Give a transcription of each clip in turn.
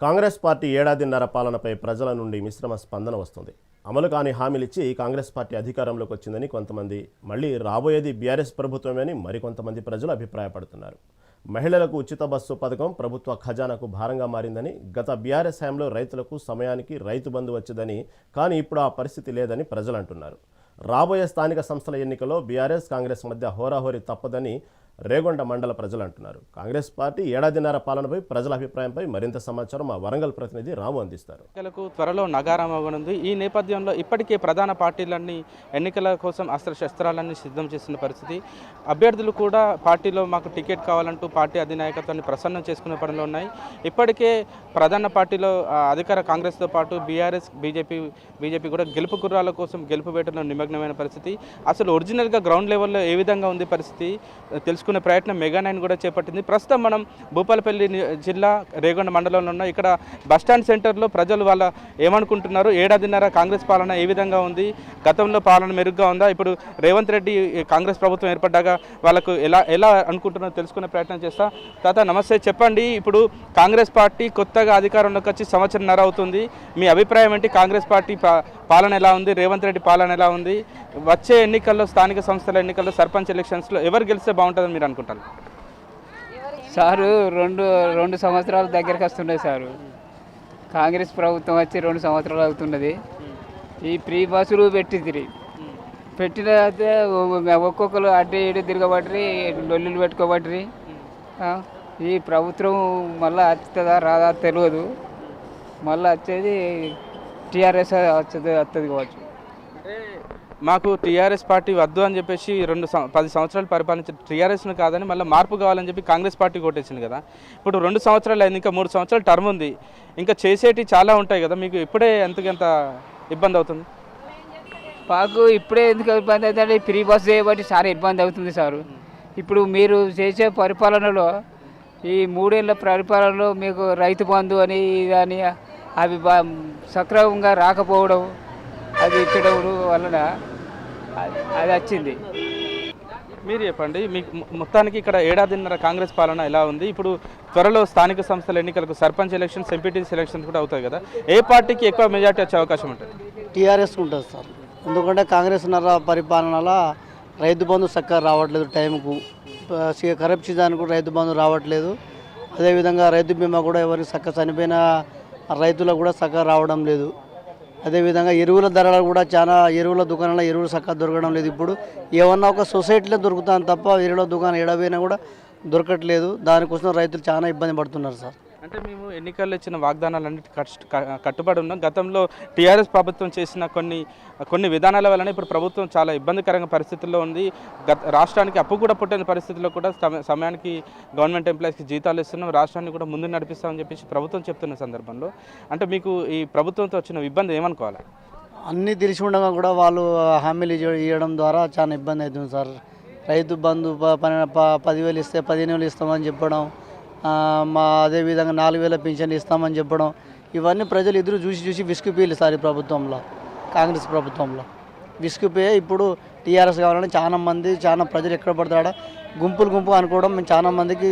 Congress party ఏడాదిన్నర పాలనపై ప్రజల నుండి మిశ్రమ స్పందన వస్తుంది. అమలు కాని హామీలిచ్చి కాంగ్రెస్ పార్టీ అధికారంలోకి వచ్చిందని కొంతమంది మళ్ళీ రాబోయేది బీఆర్ఎస్ ప్రభుత్వమేని మరికొంతమంది ప్రజలు అభిప్రాయపడుతున్నారు. మహిళలకు ఉచిత బస్సు పథకం ప్రభుత్వ ఖజానాకు భారంగా మారిందని గత బీఆర్ఎస్ హయాంలో రైతులకు సమయానికి రైతు బంధు వచ్చేదని కానీ ఇప్పుడు ఆ పరిస్థితి లేదని ప్రజలు అంటున్నారు రాబోయే స్థానిక సంస్థల ఎన్నికల్లో బీఆర్ఎస్ కాంగ్రెస్ మధ్య హోరాహోరీ తప్పదని రేగొండ మండల ప్రజలు అంటున్నారు. కాంగ్రెస్ పార్టీ ఏడాదిన్నర పాలనపై ప్రజల అభిప్రాయంపై మరింత సమాచారం మా వరంగల్ ప్రతినిధి రాము అందిస్తారు. ఎన్నికలకు త్వరలో నగారం అవ్వనుంది. ఈ నేపథ్యంలో ఇప్పటికే ప్రధాన పార్టీలన్నీ ఎన్నికల కోసం అస్త్రశస్త్రాలన్నీ సిద్ధం చేసిన పరిస్థితి. అభ్యర్థులు కూడా పార్టీలో మాకు టికెట్ కావాలంటూ పార్టీ అధినాయకత్వాన్ని ప్రసన్నం చేసుకునే పనిలో ఉన్నాయి. ఇప్పటికే ప్రధాన పార్టీలో అధికార కాంగ్రెస్తో పాటు బీఆర్ఎస్ బీజేపీ బీజేపీ కూడా గెలుపు గుర్రాల కోసం గెలుపు వేటలో నిమగ్నమైన పరిస్థితి. అసలు ఒరిజినల్గా గ్రౌండ్ లెవెల్లో ఏ విధంగా ఉంది పరిస్థితి? తీసుకునే ప్రయత్నం మెగా నైన్ కూడా చేపట్టింది. ప్రస్తుతం మనం భూపాలపల్లి జిల్లా రేగొండ మండలంలో ఉన్న ఇక్కడ బస్టాండ్ సెంటర్లో ప్రజలు వాళ్ళ ఏమనుకుంటున్నారు? ఏడాదిన్నర కాంగ్రెస్ పాలన ఏ విధంగా ఉంది? గతంలో పాలన మెరుగ్గా ఉందా? ఇప్పుడు రేవంత్ రెడ్డి కాంగ్రెస్ ప్రభుత్వం ఏర్పడ్డాక వాళ్ళకు ఎలా ఎలా అనుకుంటున్నారో తెలుసుకునే ప్రయత్నం చేస్తా. తాత నమస్తే చెప్పండి. ఇప్పుడు కాంగ్రెస్ పార్టీ కొత్తగా అధికారంలోకి వచ్చి సంవత్సరంన్నర అవుతుంది. మీ అభిప్రాయం ఏంటి? కాంగ్రెస్ పార్టీ పాలన ఎలా ఉంది? రేవంత్ రెడ్డి పాలన ఎలా ఉంది? వచ్చే ఎన్నికల్లో స్థానిక సంస్థల ఎన్నికల్లో సర్పంచ్ ఎలక్షన్స్లో ఎవరు గెలిస్తే బాగుంటుందని మీరు అనుకుంటారు సారు రెండు రెండు సంవత్సరాల దగ్గరికి వస్తున్నాయి సారు. కాంగ్రెస్ ప్రభుత్వం వచ్చి రెండు సంవత్సరాలు అవుతున్నది. ఈ ఫ్రీ బస్సులు పెట్టింది పెట్టిన అయితే ఒక్కొక్కరు అడ్డు ఇటు తిరగబట్టి లొల్లులు పెట్టుకోబట్టి ఈ ప్రభుత్వం మళ్ళీ వస్తుందా రాదా తెలియదు మళ్ళీ వచ్చేది టీఆర్ఎస్ వచ్చేది వస్తుంది కావచ్చు. మాకు టీఆర్ఎస్ పార్టీ వద్దు అని చెప్పేసి రెండు పది సంవత్సరాలు పరిపాలించిన టీఆర్ఎస్ను కాదని మళ్ళీ మార్పు కావాలని చెప్పి కాంగ్రెస్ పార్టీ కొట్టేసింది కదా. ఇప్పుడు రెండు సంవత్సరాలు అయింది ఇంకా మూడు సంవత్సరాలు టర్మ్ ఉంది. ఇంకా చేసేటి చాలా ఉంటాయి కదా. మీకు ఇప్పుడే ఎంతకెంత ఇబ్బంది అవుతుంది? మాకు ఇప్పుడే ఎందుకు ఇబ్బంది అవుతుందంటే ఫ్రీ బస్ చేయబట్టి చాలా ఇబ్బంది అవుతుంది సారు. ఇప్పుడు మీరు చేసే పరిపాలనలో ఈ మూడేళ్ళ పరిపాలనలో మీకు రైతు బంధు అని ఇది అని అవి సక్రమంగా రాకపోవడం అది ఇచ్చడం వలన అది- అది వచ్చింది. మీరు చెప్పండి మీకు మొ- మొత్తానికి ఇక్కడ ఏడాదిన్నర కాంగ్రెస్ పాలన ఎలా ఉంది? ఇప్పుడు త్వరలో స్థానిక సంస్థల ఎన్నికలకు సర్పంచ్ ఎలక్షన్స్ ఎంపీటీసీ ఎలక్షన్స్ కూడా అవుతాయి కదా. ఏ పార్టీకి ఎక్కువ మెజార్టీ వచ్చే అవకాశం ఉంటుంది? టీఆర్ఎస్ ఉంటుంది సార్. ఎందుకంటే కాంగ్రెస్ నర పరిపాలనలో రైతు బంధు చక్కగా రావట్లేదు టైంకు. ఖరీఫ్ సీజన్ కూడా రైతు బంధు రావట్లేదు. అదేవిధంగా రైతు బీమా కూడా ఎవరికి చక్కగా చనిపోయిన రైతులకు కూడా చక్కగా రావడం లేదు. అదేవిధంగా ఎరువుల ధరలు కూడా చాలా ఎరువుల దుకాణంలో ఎరువులు చక్కగా దొరకడం లేదు ఇప్పుడు. ఏమన్నా ఒక సొసైటీలో దొరుకుతాను తప్ప ఎరువుల దుకాణం ఎడపోయినా కూడా దొరకట్లేదు. దానికోసం రైతులు చాలా ఇబ్బంది పడుతున్నారు సార్. అంటే మేము ఎన్నికల్లో ఇచ్చిన వాగ్దానాలన్నిటి కష్ట- కట్టుబడి ఉన్నాం. గతంలో టీఆర్ఎస్ ప్రభుత్వం చేసిన కొన్ని కొన్ని విధానాల వలన ఇప్పుడు ప్రభుత్వం చాలా ఇబ్బందికరంగా పరిస్థితుల్లో ఉంది. గత రాష్ట్రానికి అప్పు కూడా పుట్టిన పరిస్థితుల్లో కూడా సమ- సమయానికి గవర్నమెంట్ ఎంప్లాయీస్కి జీతాలు ఇస్తున్నాం. రాష్ట్రాన్ని కూడా ముందు నడిపిస్తామని చెప్పేసి ప్రభుత్వం చెప్తున్న సందర్భంలో. అంటే మీకు ఈ ప్రభుత్వంతో వచ్చిన ఇబ్బంది ఏమనుకోవాలి? అన్నీ తెలిసి ఉండగా కూడా వాళ్ళు హామీలు ఇవ్వడం ద్వారా చాలా ఇబ్బంది అవుతుంది సార్. రైతు బంధు ప- ప- పదివేలు ఇస్తే పదిహేను వేలు ఇస్తామని చెప్పడం మా అదేవిధంగా నాలుగు వేల పింఛన్ ఇస్తామని చెప్పడం ఇవన్నీ ప్రజలు ఎదురు చూసి చూసి విసుగుపోయారు సార్ ఈ ప్రభుత్వంలో కాంగ్రెస్ ప్రభుత్వంలో. విసుగుపోయి ఇప్పుడు టీఆర్ఎస్ కావాలని చాలా మంది చాలా ప్రజలు ఎక్కడ పడతాడా గుంపులు గుంపు అనుకోవడం మేము చాలా మందికి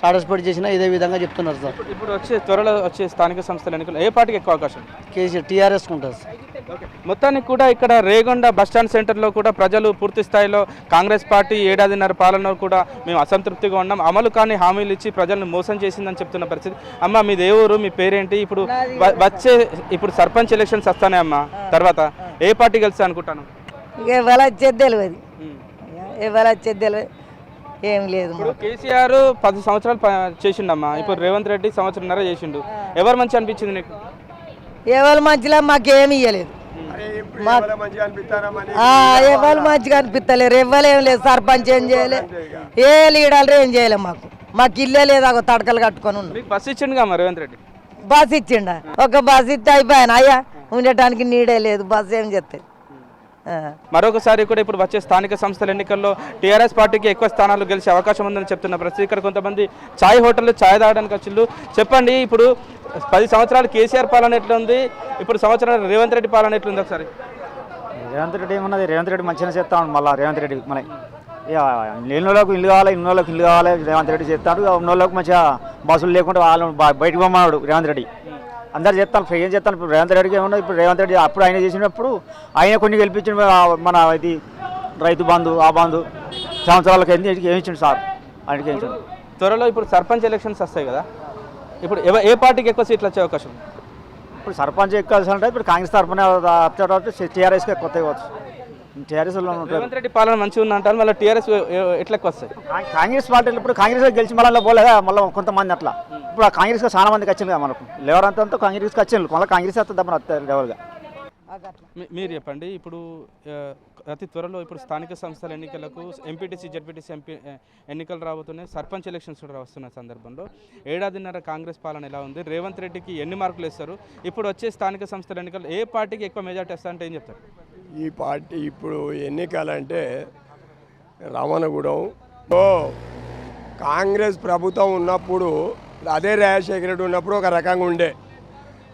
సాటిస్ఫైడ్ చేసినా ఇదే విధంగా చెప్తున్నారు సార్. ఇప్పుడు వచ్చే త్వరలో వచ్చే స్థానిక సంస్థల ఎన్నికలు ఏ పార్టీకి ఎక్కువ అవకాశం? కేసీఆర్ టీఆర్ఎస్కి ఉంటుంది సార్. మొత్తానికి కూడా ఇక్కడ రేగొండ బస్టాండ్ సెంటర్లో కూడా ప్రజలు పూర్తి స్థాయిలో కాంగ్రెస్ పార్టీ ఏడాదిన్నర పాలన కూడా మేము అసంతృప్తిగా ఉన్నాం. అమలు కాని హామీలు ఇచ్చి ప్రజలను మోసం చేసిందని చెప్తున్న పరిస్థితి. అమ్మ మీది ఏ ఊరు మీ పేరేంటి? ఇప్పుడు వచ్చే ఇప్పుడు సర్పంచ్ ఎలక్షన్స్ వస్తానే అమ్మ. తర్వాత ఏ పార్టీ గెలుస్తా అనుకుంటాను? ఇక ఎవరు వచ్చేది తెలియదు ఎవరు వచ్చేది తెలియదు ఏం లేదు ఇప్పుడు కేసీఆర్ పది సంవత్సరాలు చేసిండమ్మా. ఇప్పుడు రేవంత్ రెడ్డి సంవత్సరంన్నర చేసిండు. ఎవరు మంచి అనిపించింది నీకు? ఎవరు మంచిగా మాకేమి ఇవ్వలేదు ఆ, ఎవరు మంచిగా అనిపిస్తలేరు. ఎవరు ఏం లేదు. సర్పంచ్ ఏం చేయలే. ఏ లీడర్లు ఏం చేయలే మాకు. మాకు ఇల్లే లేదు. తడకలు కట్టుకొని ఉన్నాం బస్ ఇచ్చిండుగా రేవంత్ రెడ్డి? బస్ ఇచ్చిండ? ఒక బస్ ఇస్తే అయిపోయాను? అయ్యా ఉండటానికి నీడే లేదు. బస్ ఏం చేస్తాయి? ఆ. మరొకసారి కూడా ఇప్పుడు వచ్చే స్థానిక సంస్థల ఎన్నికల్లో టీఆర్ఎస్ పార్టీకి ఎక్కువ స్థానాలు గెలిచే అవకాశం ఉందని చెప్తున్న పరిస్థితి ఇక్కడ కొంతమంది ఛాయ్ హోటల్లో ఛాయ్ తాగడానికి వచ్చిండు చెప్పండి ఇప్పుడు పది సంవత్సరాలు కేసీఆర్ పాలన ఎట్లుంది? ఇప్పుడు సంవత్సరాలు రేవంత్ రెడ్డి పాలన ఎట్లుంది ఒకసారి? రేవంత్ రెడ్డి ఏమన్నది? రేవంత్ రెడ్డి మంచిగా చేస్తా ఉన్నాడు మళ్ళీ రేవంత్ రెడ్డి మన లేనిలోకి ఇల్లు కావాలి ఇన్నోళ్ళకి ఇల్లు కావాలి రేవంత్ రెడ్డి చేస్తాడు. ఉన్నోళ్ళకి మంచిగా బస్సులు లేకుండా వాళ్ళు బ- బయటకు పోమన్నాడు రేవంత్ రెడ్డి. అందరు ఇప్పుడు ఏం ఇప్పుడు రేవంత్ రెడ్డికి ఏమన్నా ఇప్పుడు రేవంత్ రెడ్డి అప్పుడు ఆయన చేసినప్పుడు ఆయన కొన్ని గెలిపించిన మన ఇది రైతు బంధు ఆ బంధు సంవత్సరాలకు ఎన్ని ఏమి ఇచ్చిండు సార్? ఆయనకి ఏమి ఇచ్చిండు? త్వరలో ఇప్పుడు సర్పంచ్ ఎలక్షన్స్ వస్తాయి కదా ఇప్పుడు ఏ పార్టీకి ఎక్కువ సీట్లు వచ్చే అవకాశం? ఇప్పుడు సర్పంచ్ ఎక్కాల్సి ఇప్పుడు కాంగ్రెస్ తరఫున టీఆర్ఎస్కి కొత్త ఇవ్వచ్చు టీఆర్ఎస్లో ఉంటారు? రేవంత్ రెడ్డి పాలన మంచిగా ఉంది అంటారు మళ్ళీ టీఆర్ఎస్ ఎట్లా ఎక్కువ వస్తాయి? కాంగ్రెస్ పార్టీలు ఇప్పుడు కాంగ్రెస్ గెలిచి మళ్ళీ పోలేదా? మళ్ళీ కొంతమంది అట్లా. ఇప్పుడు ఆ కాంగ్రెస్ చాలా మందికి వచ్చింది కదా మనకు. లెవరంతా కాంగ్రెస్కి వచ్చింది మళ్ళీ కాంగ్రెస్ వస్తుంది మన లెవెల్గా మీ- మీరు చెప్పండి. ఇప్పుడు అతి త్వరలో ఇప్పుడు స్థానిక సంస్థల ఎన్నికలకు ఎంపీటీసీ జడ్పీటీసీ ఎంపీ ఎన్నికలు రాబోతున్నాయి. సర్పంచ్ ఎలక్షన్స్ కూడా వస్తున్న సందర్భంలో ఏడాదిన్నర కాంగ్రెస్ పాలన ఎలా ఉంది? రేవంత్ రెడ్డికి ఎన్ని మార్కులు ఇస్తారు ఇప్పుడు వచ్చే స్థానిక సంస్థల ఎన్నికలు ఏ పార్టీకి ఎక్కువ మెజార్టీ వస్తా అంటే ఏం చెప్తారు? ఈ పార్టీ ఇప్పుడు ఎన్నికలంటే రమణగూడెం. ఓ కాంగ్రెస్ ప్రభుత్వం ఉన్నప్పుడు అదే రాజశేఖర రెడ్డి ఉన్నప్పుడు ఒక రకంగా ఉండే.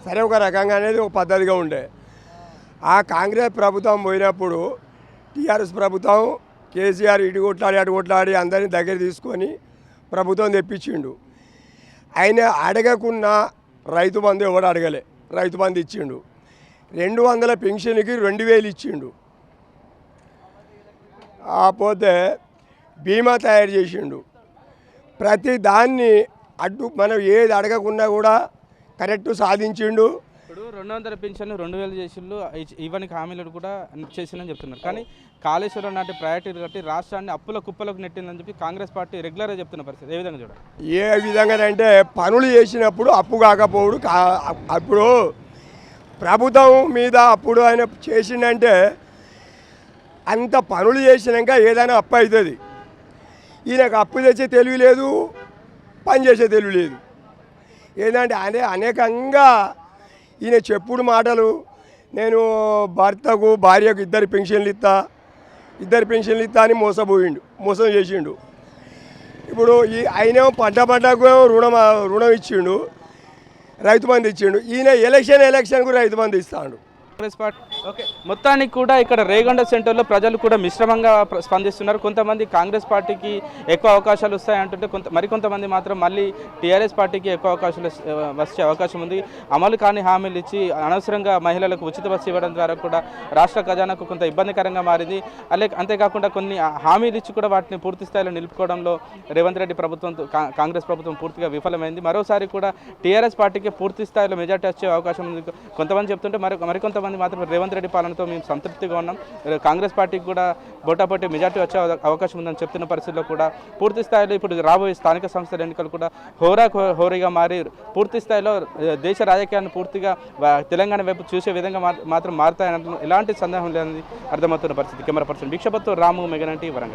సరే ఒక రకంగా అనేది ఒక పద్ధతిగా ఉండే. ఆ కాంగ్రెస్ ప్రభుత్వం పోయినప్పుడు టీఆర్ఎస్ ప్రభుత్వం కేసీఆర్ ఇటు కొట్లాడి అటు కొట్లాడి అందరిని దగ్గర తీసుకొని ప్రభుత్వం తెప్పించిండు. ఆయన అడగకున్న రైతు బంధు ఎవడు అడగలే. రైతు బంధు ఇచ్చిండు. రెండు వందల పెన్షన్కి రెండు వేలు ఇచ్చిండు. ఆ పోతే బీమా తయారు చేసిండు. ప్రతి దాన్ని అడ్డు మనం ఏది అడగకున్నా కూడా కరెక్ట్ సాధించిండు. ఇప్పుడు రెండు వందల పెన్షన్లు రెండు వేలు ఇచ్- ఇవ్వనికి హామీలు కూడా చేసిందని చెప్తున్నారు. కానీ కాళేశ్వరం లాంటి ప్రయారిటీలు కట్టి రాష్ట్రాన్ని అప్పుల కుప్పలకు నెట్టిందని చెప్పి కాంగ్రెస్ పార్టీ రెగ్యులర్గా చెప్తున్న పరిస్థితి. ఏ విధంగా చూడాలి ఏ విధంగానంటే పనులు చేసినప్పుడు అప్పు కాకపోవడు కా అప్పుడు ప్రభుత్వం మీద అప్పుడు ఆయన చేసిండంటే అంత పనులు చేసినాక ఏదైనా అప్పు అవుతుంది ఈయనకు అప్పు తెచ్చే తెలివి లేదు. పని చేసే తెలివి లేదు. ఏంటంటే అనే అనేకంగా ఈయన చెప్పుడు మాటలు నేను భర్తకు భార్యకు ఇద్దరు పెన్షన్లు ఇస్తా ఇద్దరు పెన్షన్లు ఇస్తా అని మోసపోయిండు మోసం చేసిండు. ఇప్పుడు ఈ ఆయనేమో పంట పంటకు రుణం రుణం ఇచ్చిండు రైతు బంధు ఇచ్చిండు. ఈయన ఎలక్షన్ ఎలక్షన్కు రైతు బంధు ఇస్తాడు. Congress party okay. మొత్తానికి కూడా ఇక్కడ రేగొండ సెంటర్లో ప్రజలు కూడా మిశ్రమంగా స్పందిస్తున్నారు. కొంతమంది కాంగ్రెస్ పార్టీకి ఎక్కువ అవకాశాలు వస్తాయంటుంటే కొంత మరికొంతమంది మాత్రం మళ్ళీ టీఆర్ఎస్ పార్టీకి ఎక్కువ అవకాశాలు వచ్చే అవకాశం ఉంది. అమలు కాని హామీలు ఇచ్చి అనవసరంగా మహిళలకు ఉచిత బస్సు ఇవ్వడం ద్వారా కూడా రాష్ట్ర ఖజానాకు కొంత ఇబ్బందికరంగా మారింది. అలాగే అంతేకాకుండా కొన్ని హామీలు ఇచ్చి కూడా వాటిని పూర్తి స్థాయిలో నిలుపుకోవడంలో రేవంత్ రెడ్డి ప్రభుత్వం కా- కాంగ్రెస్ ప్రభుత్వం పూర్తిగా విఫలమైంది. మరోసారి కూడా టీఆర్ఎస్ పార్టీకి పూర్తి స్థాయిలో మెజార్టీ వచ్చే అవకాశం ఉంది. కొంతమంది చెప్తుంటే మరి మరికొంతమంది మాత్రం రేవంత్ రెడ్డి పాలనతో మేము సంతృప్తిగా ఉన్నాం. కాంగ్రెస్ పార్టీకి కూడా బోటాపోటీ మెజార్టీ వచ్చే అవకాశం ఉందని చెప్తున్న పరిస్థితుల్లో కూడా పూర్తి స్థాయిలో ఇప్పుడు రాబోయే స్థానిక సంస్థల ఎన్నికలు కూడా హోరా హోరీగా మారి పూర్తి స్థాయిలో దేశ రాజకీయాన్ని పూర్తిగా తెలంగాణ వైపు చూసే విధంగా మాత్రం మారుతాయని ఎలాంటి సందేహం లేదని అర్థమవుతున్న పరిస్థితి. కెమెరా పర్సన్ భిక్షపత్తు రాము మెగనంటి వరంగల్.